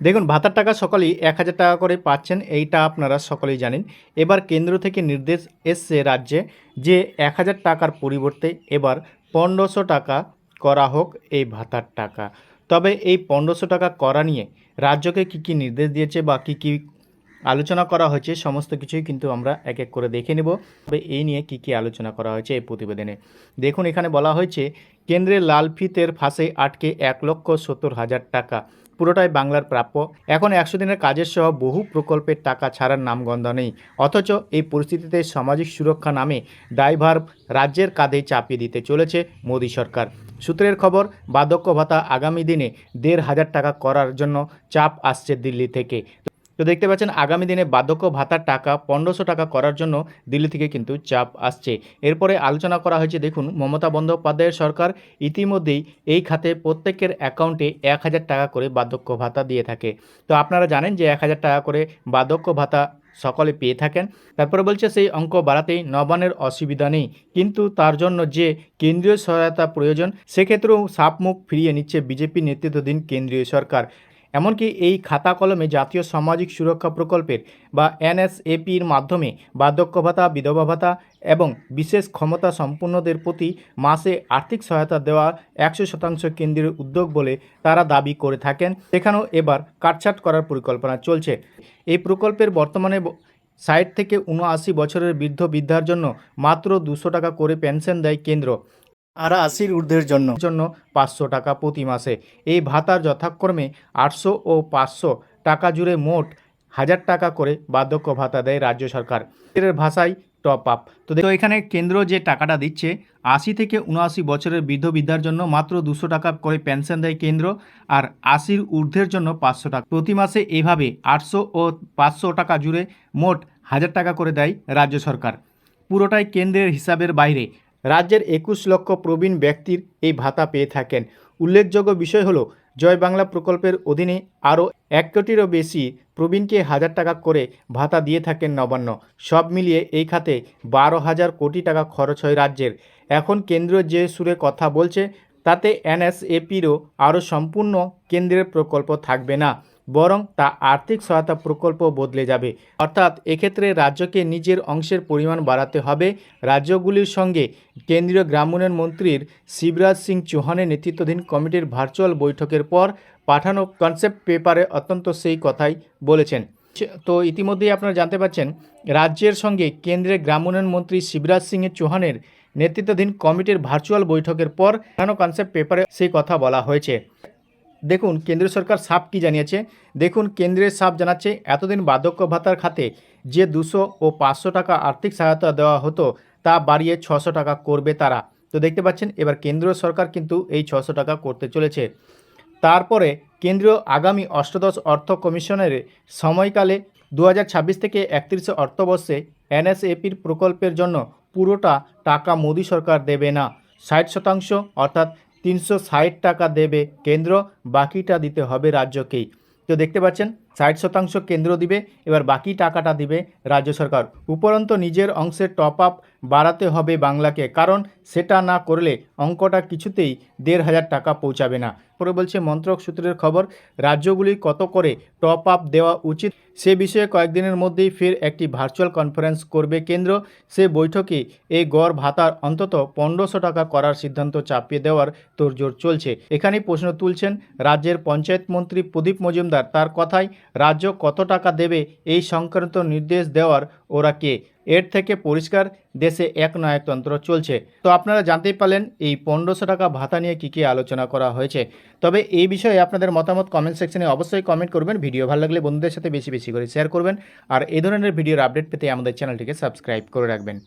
দেখুন, ভাতার টাকা সকলেই এক হাজার টাকা করে পাচ্ছেন, এইটা আপনারা সকলেই জানেন। এবার কেন্দ্র থেকে নির্দেশ এসছে রাজ্যে যে এক হাজার টাকার পরিবর্তে এবার পনেরোশো টাকা করা হোক এই ভাতার টাকা। তবে এই পনেরোশো টাকা করা নিয়ে রাজ্যকে কী কী নির্দেশ দিয়েছে বা কী কী আলোচনা করা হয়েছে, সমস্ত কিছুই কিন্তু আমরা এক এক করে দেখে নেব। তবে এই নিয়ে কী কী আলোচনা করা হয়েছে এই প্রতিবেদনে। দেখুন, এখানে বলা হয়েছে কেন্দ্রের লাল ফিতের ফাঁসে আটকে এক লক্ষ সত্তর হাজার টাকা। পুরোটাই বাংলার প্রাপ্য। এখন একশো দিনের কাজের সহ বহু প্রকল্পের টাকা ছাড়ার নামগন্ধ নেই। অথচ এই পরিস্থিতিতে সামাজিক সুরক্ষা নামে দায়ভার রাজ্যের কাঁধে চাপিয়ে দিতে চলেছে মোদী সরকার। সূত্রের খবর, বার্ধক্য ভাতা আগামী দিনে দেড় হাজার টাকা করার জন্য চাপ আসছে দিল্লি থেকে। তো দেখতে পাচ্ছেন, আগামী দিনে বার্ধক্য ভাতার টাকা পনেরোশো টাকা করার জন্য দিল্লি থেকে কিন্তু চাপ আসছে। এরপরে আলোচনা করা হয়েছে, দেখুন, মমতা বন্দ্যোপাধ্যায়ের সরকার ইতিমধ্যেই এই খাতে প্রত্যেকের অ্যাকাউন্টে এক হাজার টাকা করে বার্ধক্য ভাতা দিয়ে থাকে। তো আপনারা জানেন যে এক হাজার টাকা করে বার্ধক্য ভাতা সকলে পেয়ে থাকেন। তারপরে বলছে, সেই অঙ্ক বাড়াতেই নবানের অসুবিধা নেই। কিন্তু তার জন্য যে কেন্দ্রীয় সহায়তা প্রয়োজন, সেক্ষেত্রেও সাপমুখ ফিরিয়ে নিচ্ছে বিজেপি নেতৃত্বাধীন কেন্দ্রীয় সরকার। এমনকি এই খাতা কলমে জাতীয় সামাজিক সুরক্ষা প্রকল্পের বা এনএসএপির মাধ্যমে বার্ধক্য ভাতা, বিধবা ভাতা এবং বিশেষ ক্ষমতা সম্পন্নদের প্রতি মাসে আর্থিক সহায়তা দেওয়া একশো শতাংশ কেন্দ্রের উদ্যোগ বলে তারা দাবি করে থাকেন। সেখানেও এবার কাটছাট করার পরিকল্পনা চলছে। এই প্রকল্পের বর্তমানে ষাট থেকে উনআশি বছরের বৃদ্ধ বৃদ্ধার জন্য মাত্র দুশো টাকা করে পেনশন দেয় কেন্দ্র। আর আশির ঊর্ধ্বের জন্য। জন্য পাঁচশো টাকা প্রতি মাসে। এই ভাতার যথাক্রমে আটশো ও পাঁচশো টাকা জুড়ে মোট হাজার টাকা করে বার্ধক্য ভাতা দেয় রাজ্য সরকার। এর ভাষায় টপ আপ তো দেখো, এখানে কেন্দ্র যে টাকাটা দিচ্ছে, আশি থেকে উনআশি বছরের বৃদ্ধ বৃদ্ধার জন্য মাত্র দুশো টাকা করে পেনশন দেয় কেন্দ্র, আর আশির ঊর্ধ্বের জন্য পাঁচশো টাকা। প্রতি মাসে এভাবে আটশো ও পাঁচশো টাকা জুড়ে মোট হাজার টাকা করে দেয় রাজ্য সরকার। পুরোটাই কেন্দ্রের হিসাবের বাইরে। রাজ্যের একুশ লক্ষ প্রবীণ ব্যক্তির এই ভাতা পেয়ে থাকেন। উল্লেখযোগ্য বিষয় হলো, জয় বাংলা প্রকল্পের অধীনে আরও এক কোটিরও বেশি প্রবীণকে হাজার টাকা করে ভাতা দিয়ে থাকেন নবান্ন। সব মিলিয়ে এই খাতে বারো হাজার কোটি টাকা খরচ হয় রাজ্যের। এখন কেন্দ্র যে সুরে কথা বলছে, তাতে এনএসএপিরও আরও সম্পূর্ণ কেন্দ্রের প্রকল্প থাকবে না। বরং তা আর্থিক সহায়তা প্রকল্প বদলে যাবে। অর্থাৎ এক্ষেত্রে রাজ্যকে নিজের অংশের পরিমাণ বাড়াতে হবে। রাজ্যগুলির সঙ্গে কেন্দ্রীয় গ্রামোন্নয়ন মন্ত্রীর শিবরাজ সিং চৌহানের নেতৃত্বাধীন কমিটির ভার্চুয়াল বৈঠকের পর পাঠানো কনসেপ্ট পেপারে অত্যন্ত সেই কথাই বলেছেন। তো ইতিমধ্যেই আপনারা জানতে পারছেন, রাজ্যের সঙ্গে কেন্দ্রের গ্রামোন্নয়ন মন্ত্রী শিবরাজ সিং চৌহানের নেতৃত্বাধীন কমিটির ভার্চুয়াল বৈঠকের পর পাঠানো কনসেপ্ট পেপারে সেই কথা বলা হয়েছে। দেখুন কেন্দ্র সরকার সাপ কি জানিয়েছে? দেখুন, কেন্দ্রের সাপ জানাচ্ছে, এতদিন বার্ধক্য ভাতার খাতে যে দুশো ও পাঁচশো টাকা আর্থিক সহায়তা দেওয়া হতো, তা বাড়িয়ে ছশো টাকা করবে তারা। তো দেখতে পাচ্ছেন, এবার কেন্দ্রীয় সরকার কিন্তু এই ছশো টাকা করতে চলেছে। তারপরে কেন্দ্রীয় আগামী অষ্টাদশ অর্থ কমিশনের সময়কালে দু হাজার ছাব্বিশ থেকে একত্রিশে অর্থবর্ষে এনএসএপির প্রকল্পের জন্য পুরোটা টাকা মোদী সরকার দেবে না। ষাট শতাংশ, অর্থাৎ তিনশো ষাট টাকা দেবে কেন্দ্র, বাকিটা দিতে হবে রাজ্যকেই। তো দেখতে পাচ্ছেন, ষাট শতাংশ কেন্দ্র দিবে, এবার বাকি টাকাটা দিবে রাজ্য সরকার। উপরন্ত নিজের অংশের টপ আপ বাড়াতে হবে বাংলাকে, কারণ সেটা না করলে অঙ্কটা কিছুতেই দেড় হাজার টাকা পৌঁছাবে না। পরে বলছে, মন্ত্রক সূত্রের খবর, রাজ্যগুলি কত করে টপ আপ দেওয়া উচিত সে বিষয়ে কয়েকদিনের মধ্যেই ফের একটি ভার্চুয়াল কনফারেন্স করবে কেন্দ্র। সে বৈঠকে এই গড় ভাতার অন্তত পনেরোশো টাকা করার সিদ্ধান্ত চাপিয়ে দেওয়ার তোড়জোড় চলছে। এখানেই প্রশ্ন তুলছেন, রাজ্যের পঞ্চায়েত মন্ত্রী প্রদীপ মজুমদার, তার কথায় রাজ্য কত টাকা দেবে এই সংক্রান্ত নির্দেশ দেওয়ার ওরা কে? এর থেকে পরিষ্কার দেশে এক নায়কতন্ত্র চলছে। তো আপনারা জানতেই পারলেন, এই পনেরোশো টাকা ভাতা নিয়ে কী কী আলোচনা করা হয়েছে। তবে এই বিষয়ে আপনাদের মতামত কমেন্ট সেকশনে অবশ্যই কমেন্ট করবেন। ভিডিও ভালো লাগলে বন্ধুদের সাথে বেশি বেশি করে শেয়ার করবেন। আর এই ধরনের ভিডিওর আপডেট পেতে আমাদের চ্যানেলটিকে সাবস্ক্রাইব করে রাখবেন।